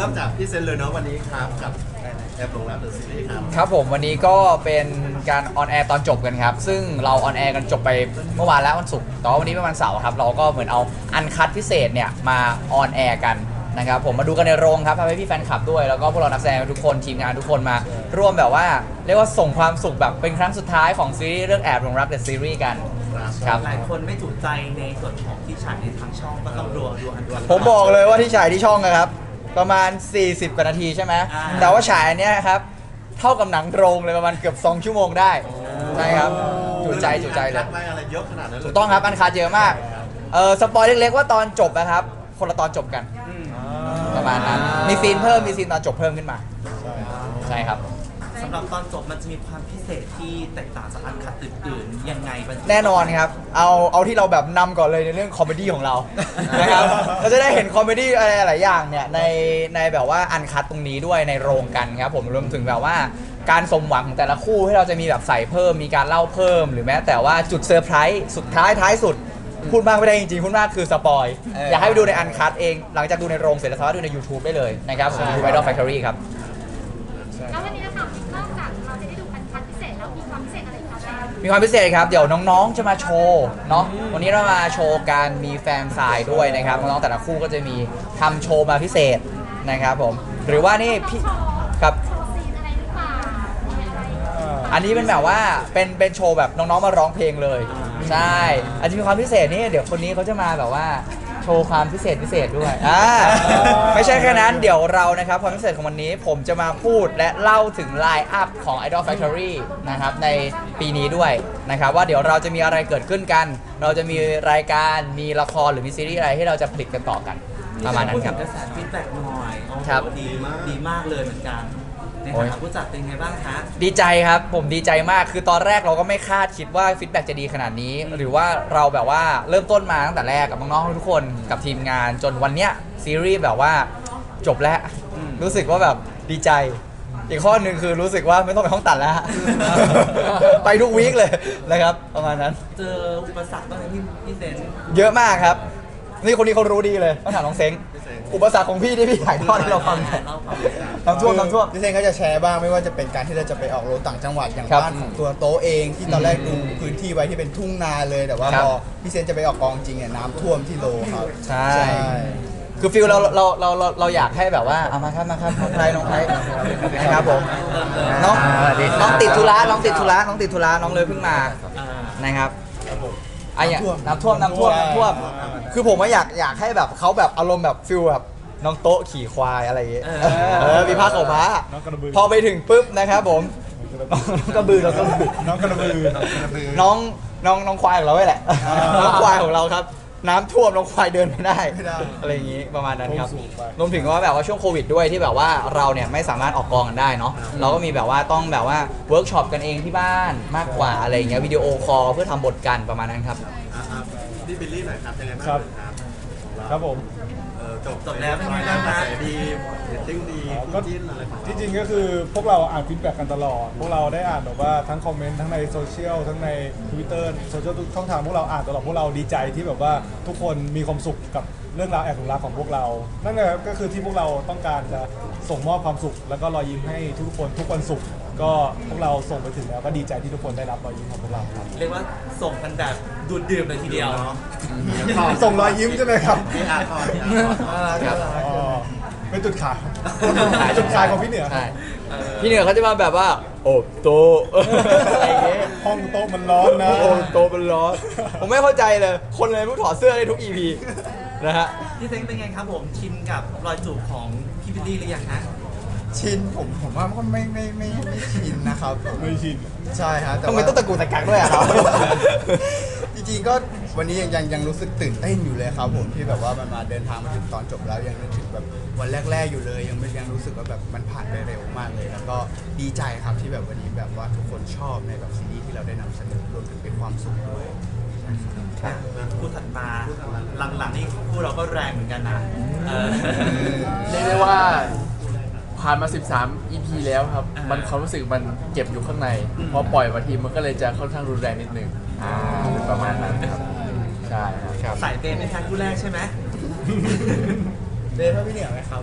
ริ่มจากพี่เซนเลยเนาะวันนี้ครับกับแอบหลงรักเดอะซีรีส์ครับครับผมวันนี้ก็เป็นการออนแอร์ตอนจบกันครับ ซึ่งเราออนแอร์กันจบไปเมื่อวานแล้ววันศุกร์แต่ว่าวันนี้เป็นวันเสาร์ครับ เราก็เหมือนเอาอันคัดพิเศษเนี่ยมาออนแอร์กันนะครับผมมาดูกันในโรงครับทำให้พี่แฟนคลับด้วย แล้วก็พวกเรานักแสดงทุกคนทีมงานทุกคนมา ร่วมแบบว่าเรียกว่าส่งความสุขแบบเป็นครั้งสุดท้ายของซีรีส์เรื่องแอบหลงรักเดอะซีรีส์กัน ครับ หลายคนไม่จุใจในส่วนของที่ฉายในทางช่องก็ต้องดูดูอันดูอันผมบอกเลยว่าที่ฉายที่ช่องนะครับ ประมาณ 40 กว่านาทีใช่ไหมอ่า แต่ว่าฉายอันเนี้ยครับเท่ากับหนังโรงเลยประมาณเกือบ 2 ชั่วโมงได้ใช่ครับจุใจจุใจเลยคัดไว้อะไรเยอะขนาดนั้นเลยถูกต้องครับอันคาเยอะมากเออสปอยเล็กๆว่าตอนจบนะครับ คนละตอนจบกันอืมประมาณนั้นมีซีนเพิ่มมีซีนตอนจบเพิ่มขึ้นมา ใช่ครับสำหรับตอนจบมันจะมีความพิเศษที่แตกต่างจากอันคัดอื่นๆยังไงบ้างแน่นอนครับ เอาเอาที่เราแบบนำก่อนเลยในเรื่องคอมเมดี้ของเรา นะครับเราจะได้เห็นคอมเมดี้อะไรหลายอย่างเนี่ยในในแบบว่าอันคัดตรงนี้ด้วยในโรงกันครับผมรวมถึงแบบว่าการสมหวังของแต่ละคู่ที่เราจะมีแบบใส่เพิ่มมีการเล่าเพิ่ม หรือแม้แต่ว่าจุดเซอร์ไพรส์สุดท้ายท้ายสุด พูดมากไม่ได้จริงๆพูดมากคือสปอยเอออยากให้ไปดูในอันคัดเองหลังจากดูในโรงเสร็จแล้วสามารถดูใน YouTube ได้เลยนะครับผมดู Idol Factory ครับแล้ มีความพิเศษครับ เดี๋ยวน้องๆ จะมาโชว์เนาะ วันนี้เรามาโชว์การมีแฟนสายด้วยนะครับ น้องๆ แต่ละคู่ก็จะมีทำโชว์มาพิเศษนะครับผม หรือว่านี่พี่ครับ อันนี้เป็นแบบว่าเป็นเป็นโชว์แบบน้องๆ มาร้องเพลงเลย ใช่อาจจะมีความพิเศษนี่เดี๋ยวคนนี้เขาจะมาแบบว่า ว์ความพิเศษพิเศษด้วยอ่าไม่ใช่แค่นั้นเดี๋ยวเรานะครับความพิเศษของวันนี้ผมจะมาพูดและเล่าถึงไลน์อัพของ Idol Factory นะครับในปีนี้ด้วยนะครับว่าเดี๋ยวเราจะมีอะไรเกิดขึ้นกัน เราจะมีรายการมีละครหรือมีซีรีส์อะไรที่เราจะผลิตกันต่อกันประมาณนั้นครับ พูดถึงกระแสฟีดแบ็กหน่อยโอ้โหครับ ดีมากดีมากเลยเหมือนกัน ในโอ้ฐายนะผู้จัดเป็นไงบ้างคะ ดีใจครับ ผมดีใจมากคือตอนแรกเราก็ไม่คาดคิดว่าฟีดแบ็กจะดีขนาดนี้ หรือว่าเราแบบว่าเริ่มต้นมาตั้งแต่แรกกับน้องๆทุกคนกับทีมงาน จนวันเนี้ยซีรีส์แบบว่าจบแล้ว อืม รู้สึกว่าแบบดีใจ อีกข้อหนึ่งคือรู้สึกว่าไม่ต้องไปห้องตัดแล้วฮะ ไปทุกวีคเลยนะครับ ประมาณนั้น เจออุปสรรคบ้างไหมพี่พี่เซน เยอะมากครับ นี่คนนี้เขารู้ดีเลยต้องถามน้องเซ้ง อุปสรรคของพี่ที่พี่ถ่ายทอดให้เราฟังหน่อยเล่าความน้ำท่วมน้ำท่วม พี่เซนก็จะแชร์บ้างไม่ว่าจะเป็นการที่เราจะไปออกโรถต่างจังหวัดอย่างครับบ้านของตัวโต๊ะเองที่ตอนแรกดูพื้นที่ไว้ที่เป็นทุ่งนาเลยแต่ว่าครัพบอพี่เซนจะไปออกกองจริงเนี่ยน้ำท่วมที่โลครับ ใช่ คือฟิลเราเราเราเราเราอยากให้แบบว่าเอามาครับมาครับน้องไทยน้องไทยนะครับผมน้องน้องติดธุระน้องติดธุระน้องติดธุระน้องเลยเพิ่งมาอ่านะครับไอ้เนี่ยน้ำท่วมน้ำท่วมน้ำท่วมใช่น้ำท่วม คือผมว่าอยากอยากให้แบบเขาแบบอารมณ์แบบฟิลแบบน้องโต๊ะขี่ควายอะไรอย่างเงี้ยเออเออมีผ้าขาวม้าน้องกระบือ พอไปถึงปุ๊บนะครับผมน้องกระบือน้องกระบือน้องกระบือน้องน้องน้องควายของเราไว้แหละอ่าน้องควายของเราครับ น้ำท่วมน้องควายเดินไม่ได้ไม่ได้อะไรอย่างนี้ประมาณนั้นครับท่วมสูงไปรวมถึงว่าแบบว่าช่วงโควิดด้วยที่แบบว่าเราเนี่ยไม่สามารถออกกองกันได้เนาะเราก็มีแบบว่าต้องแบบว่าเวิร์กช็อปกันเองที่บ้านมากกว่าอะไรอย่างเงี้ยวิดีโอคอลเพื่อทำบทกันประมาณนั้นครับอะครั บพี่บิลลี่หน่อยครับยังไงบ้างครับครับครับผมเออจบจบแล้วเป็นไงกบ้างระคะแสดีเรตติ้งดีอ๋อคู่ก็จิ้นอะไรของเราที่จริงก็คือพวกเราอ่านฟีดแบ็กกันตลอด พวกเราได้อ่านแบบว่าทั้งคอมเมนต์ทั้งในโซเชียลทั้งใน Twitter โซเชียลทุกช่องทางพวกเราอ่านตลอดพวกเราดีใจที่แบบว่าทุกคนมีความสุขกับเรื่องราวแอบหลงรักของพวกเรา นั่นแหละก็คือที่พวกเราต้องการจะส่งมอบความสุข แล้วก็รอยยิ้มให้ทุกคนทุกวันศุกร์ ก็พวกเราส่งไปถึงแล้วก็ดีใจที่ทุกคนได้รับรอยยิ้มของพวกเราครับเรียกว่าส่งกันแบบดูดดื่มเลยทีเดียวเนาะส่งรอยยิ้มใช่ไหมครับพี่อาร์ทอพี่อาร์ทอครับอ๋อเป็นจุดขายจุดขายของพี่เหนือใช่พี่เหนือเขาจะมาแบบว่า โอ้โตะอะไรอย่างเงี้ยห้องโต๊ะมันร้อนนะโอ้โตะเป็นร้อน ผมไม่เข้าใจเลย คนเลยพูดถอดเสื้อได้ทุก EP นะฮะพี่เซนเป็นไงครับผมชินกับรอยจูบของพี่บิลลี่หรือยังฮะ ชินผมผมว่าก็ไม่ไม่ไม่ไม่ชินนะครับผมไม่ชินใช่ฮะแต่ต้องว่าเป็นต้นตระกูลตะกักด้วยอะครับ จริงๆก็วันนี้ยังยังยังรู้สึกตื่นเต้นอยู่เลยครับผมที่แบบว่ามันมาเดินทางมาถึงตอนจบแล้วยังนึกถึงแบบวันแรก ๆ อยู่เลย ยังไม่ยังรู้สึกว่าแบบมันผ่านไปเร็วมากเลย แล้วก็ดีใจครับที่แบบวันนี้แบบว่าทุกคนชอบในแบบซีรีส์ที่เราได้นำเสนอรวมถึงเป็นความสุขด้วย คู่ถัดมาหลังๆนี่คู่เราก็แรงเหมือนกันนะเออเรียกได้ว่า ผ่านมา 13 EP แล้วครับ อ่ามั มันความรู้สึกมันเก็บอยู่ข้างในอืมพอปล่อยมาทีมันก็เลยจะค่อนข้างรุนแรงนิดนึงเป็นประมาณนั้นครับ ใช่ครับใส่เต็มในแทนคู่แรกใช่ไหมเดนว่าพี่เหนือไหมครับ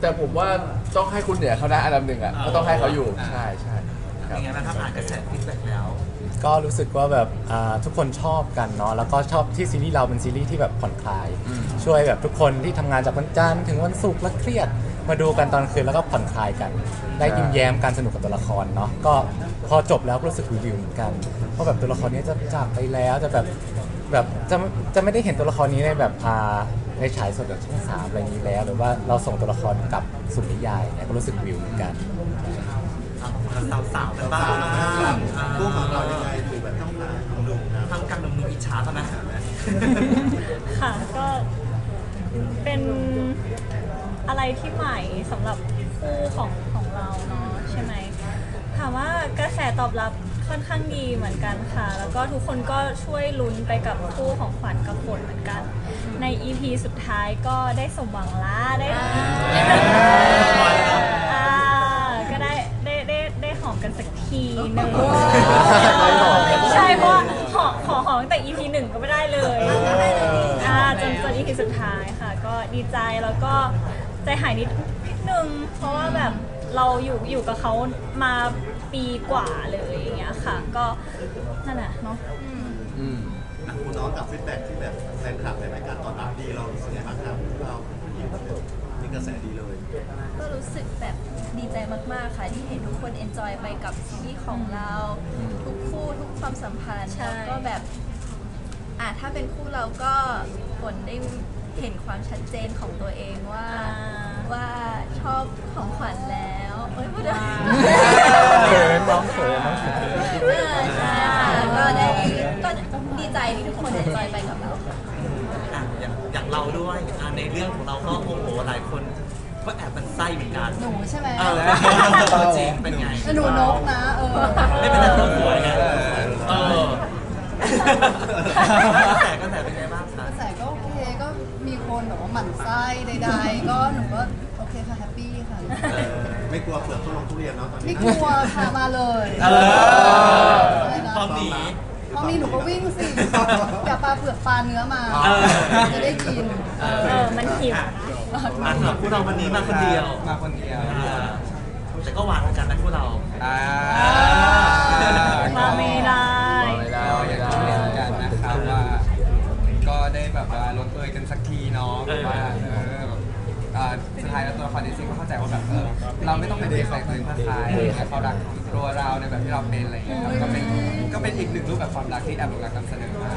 แต่ผมว่าต้องให้คุณเหนือเขานะอันดับหนึ่งอะ ก็ต้องให้เขาอยู่ใช่ใช่ครับเป็นไงบ้างครับอ่านกระแสฟีดแบ็กแล้ว ก็รู้สึกว่าแบบอ่าทุกคนชอบกันเนาะแล้วก็ชอบที่ซีรีส์เราเป็นซีรีส์ที่แบบผ่อนคลายช่วยแบบทุกคนที่ทำงานจากวันจันทร์ถึงวันศุกร์แล้วเครียด มาดูกันตอนคืนแล้วก็ผ่อนคลายกัน ได้ยิ้มแย้มการสนุกกับตัวละครเนาะก็พอจบแล้วก็รู้สึกวิวๆเหมือนกันเพราะแบบตัวละครนี้จะจากไปแล้วจะแบบแบบจะจะไม่ได้เห็นตัวละครนี้ในแบบอ่าในฉายสดแบบช่องสามอะไรนี้แล้ว หรือว่าเราส่งตัวละครกลับสู่นิยายเนี่ยก็รู้สึกวิวเหมือนกันสาวสาวๆกันบ้างคู่ของเรายังไงถึงแบบต้องมาดุๆนะทำกลางหนุ่มๆอิจฉาเขาไหมค่ะก็เป็น อะไรที่ใหม่สำหรับคู่ของของเราเนาะใช่ไหมถามว่ากระแสตอบรับค่อนข้างดีเหมือนกันค่ะ แล้วก็ทุกคนก็ช่วยลุ้นไปกับคู่ของขวัญกับฝนเหมือนกัน ใน EP สุดท้ายก็ได้สมหวังละได้อ่าก็ได้ได้ได้ได้หอมกันสักทีหนึ่งใช่เพราะว่าหอมขอหอมตั้งแต่ EP หนึ่งก็ไม่ได้เลย อ่าจนจน EP สุดท้ายค่ะ ก็ดีใจแล้วก็ ใจหายนิดนิดนึง เพราะว่าแบบเราอยู่อยู่กับเขามาปีกว่าเลยอย่างเงี้ยค่ะ ก็นั่นแหละเนาะอืมอะคุณน้องกับฟีดแบ็กที่แบบแฟนคลับในรายการตอนรับดีเรารู้สึกไงบ้างครับเรามีกระแสดีเลย ก็รู้สึกแบบดีใจมากๆค่ะ ที่เห็นทุกคนเอนจอยไปกับซีรีส์ของเรา ทุกคู่ทุกความสัมพันธ์ใช่ แล้วก็แบบอะถ้าเป็นคู่เราก็ฝนได้ เห็นความชัดเจนของตัวเองว่าอ่าว่าชอบของขวัญแล้วเอ้ยพูดได้เขินน้องเขินน้องเขินเออใช่ค่ะก็ได้ก็ดีใจที่ทุกคนเอนจอยไปกับเราค่ะอะอย่างอย่างเราด้วยอะในเรื่องของเราก็โอ้โหหลายคนก็แอบมันไส้เหมือนกันหนูใช่ไหมเออตัวจริงเป็นไงหนูนกนะเออไม่เป็นไรเราสวยไงเออกระแสกระแสเป็นไง หมั่นไส้ใดๆ ก็หนูก็โอเคค่ะแฮปปี้ค่ะไม่กลัวเปลือกทุลงทุเรียนเนาะตอนไม่นี้กลัวค่ะมาเลยเออได้นะพร้อมหนีพอมีหนูก็วิ่งสิอย่าปลาเปลือกปลาเนื้อมาเออ จะได้กิน เอเออมันหิวอะอะสำหรับพวกเราวันนี้มาคนเดียวมาคนเดียวอ่าแต่ก็หวานเหมือนกันนะพวกเรา อ่ามาไม่ได้ ไม่ได้ ก็อ ไม่ ย่าง ได้ ที่เห็นกันนะครับว่า ก็ได้แบบว่าลดเอยกันสักทีเนาะแบบว่าเออแบบอ่าสุดท้ายแล้วตัวละครดิซี่ก็เข้าใจว่าแบบเออ เราไม่องเป็นเด็กแต่งตัวายให้เขารักตัวเราในแบบที่เราเป็นอะไรอย่างเงี้ยครับก็เป็นก็เป็นอีกหนึ่งรูปแบบความรักที่แอบหลงรักนำเสนอมา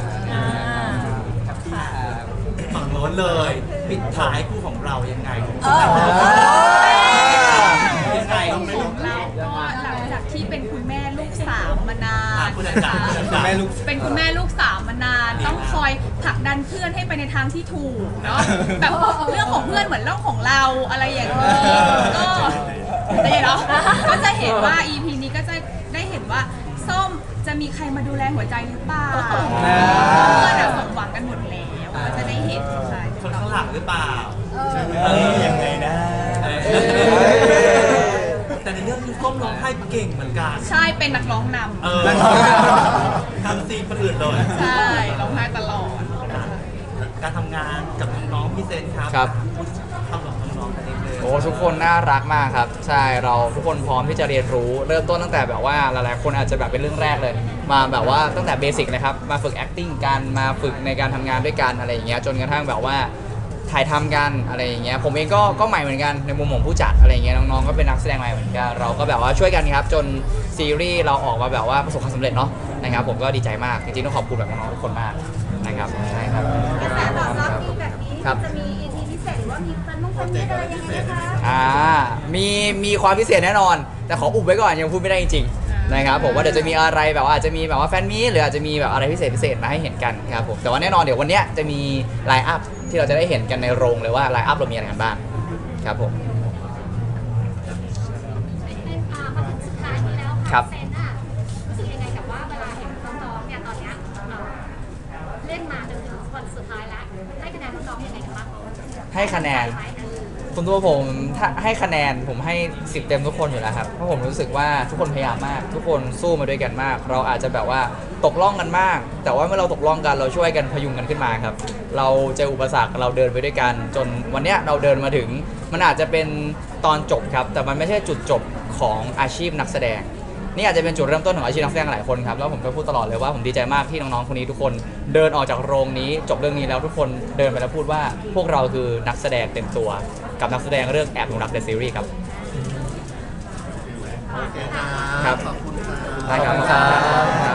แฮปปี้ครับฝั่งโน้นเลย ปิดท้ายคู่ของเรายังไงเออ ยังไง ของเราก็หลังจากที่เป็นคุณแม่ลูกสามมานานคุณอาจารย์ คุณแม่ลูก เป็นคุณแม่ลูกสามมานาน ต้องคอยผลักดันเพื่อนให้ไปในทางที่ถูกเนาะแบบเรื่องของเพื่อนเหมือนเรื่องของเราอะไรอย่างนี้ก็ ได้เนาะก็จะเห็นว่า EP นี้ก็จะได้เห็นว่าส้มจะมีใครมาดูแลหัวใจหรือเปล่าเพื่อนอะสมหวังกันหมดแล้วก็จะได้เห็นใช่คนข้างหลังหรือเปล่าเออเออยังไงนะ แต่ในเรื่องนี้ส้มร้องไห้เก่งเหมือนกันใช่เป็นนักร้องนำเออทำซีนคนอื่นเลยใช่ร้องไห้ตลอด การทำงานกับน้องๆพี่เซนครับครับทำกับน้องๆกันเองเลยโอ้ทุกคนน่ารักมากครับ ใช่เราทุกคนพร้อมที่จะเรียนรู้ เริ่มต้นตั้งแต่แบบว่าหลายๆคนอาจจะแบบเป็นเรื่องแรกเลย มาแบบว่าตั้งแต่เบสิกนะครับมาฝึก acting กันมาฝึกในการทำงานด้วยกันอะไรอย่างเงี้ยจนกระทั่งแบบว่าถ่ายทำกันอะไรอย่างเงี้ยผมเองก็ก็ใหม่เหมือนกันในมุมของผู้จัดอะไรอย่างเงี้ยน้องๆก็เป็นนักแสดงใหม่เหมือนกันเราก็แบบว่าช่วยกันครับจนซีรีส์เราออกมาแบบว่าประสบความสำเร็จเนาะนะครับผมก็ดีใจมากจริงๆต้องขอบคุณแบบน้องๆทุกคนมากนะครับใช่ครับ กระแสตอบรับดีแบบนี้ครับ จะมี EP พิเศ ษหรือว่ามีฟันมุ่งฟันเม็ดอะไรยังไงไหมคะอ่ามีมีความพิเศษแน่นอน แต่ขออุบไว้ก่อนยังพูดไม่ได้จริงๆนะครับผมว่าเดี๋ยวจะมีอะไรแบบว่าอาจจะมีแบบว่าแฟนมีตหรืออาจจะมีแบบอะไรพิเศษพิเศษมาให้เห็นกันครับผมแต่ว่าแน่นอนเดี๋ยววันเนี้ยจะมีไลน์อัพที่เราจะได้เห็นกันในโรงเลยว่าไลน์อัพเรามีอะไรกันบ้างครับผมเป็นอ่ามาถึงสุดท้ายนี้แล้วครัค่ะบเซน ให้คะแนน คุณตัวผมถ้าให้คะแนนผมให้10เต็มทุกคนอยู่แล้วครับเพราะผมรู้สึกว่าทุกคนพยายามมาก ทุกคนสู้มาด้วยกันมาก เราอาจจะแบบว่าตกล่องกันมาก แต่ว่าเมื่อเราตกล่องกันเราช่วยกันพยุงกันขึ้นมาครับ เราเจออุปสรรคเราเดินไปด้วยกัน จนวันเนี้ยเราเดินมาถึง มันอาจจะเป็นตอนจบครับ แต่มันไม่ใช่จุดจบของอาชีพนักแสดง นี่อาจจะเป็นจุดเริ่มต้นของอาชีพนักแสดงหลายคนครับแล้วผมก็พูดตลอดเลยว่าผมดีใจมากที่น้องๆคนนี้ทุกคนเดินออกจากโรงนี้ จบเรื่องนี้แล้วทุกคนเดินไปแล้วพูดว่าพวกเราคือนักแสดงเต็มตัว กับนักแสดงเรื่องแอบหลงรักเดอะซีรีส์ครับโอเคครับครับขอบคุณครับ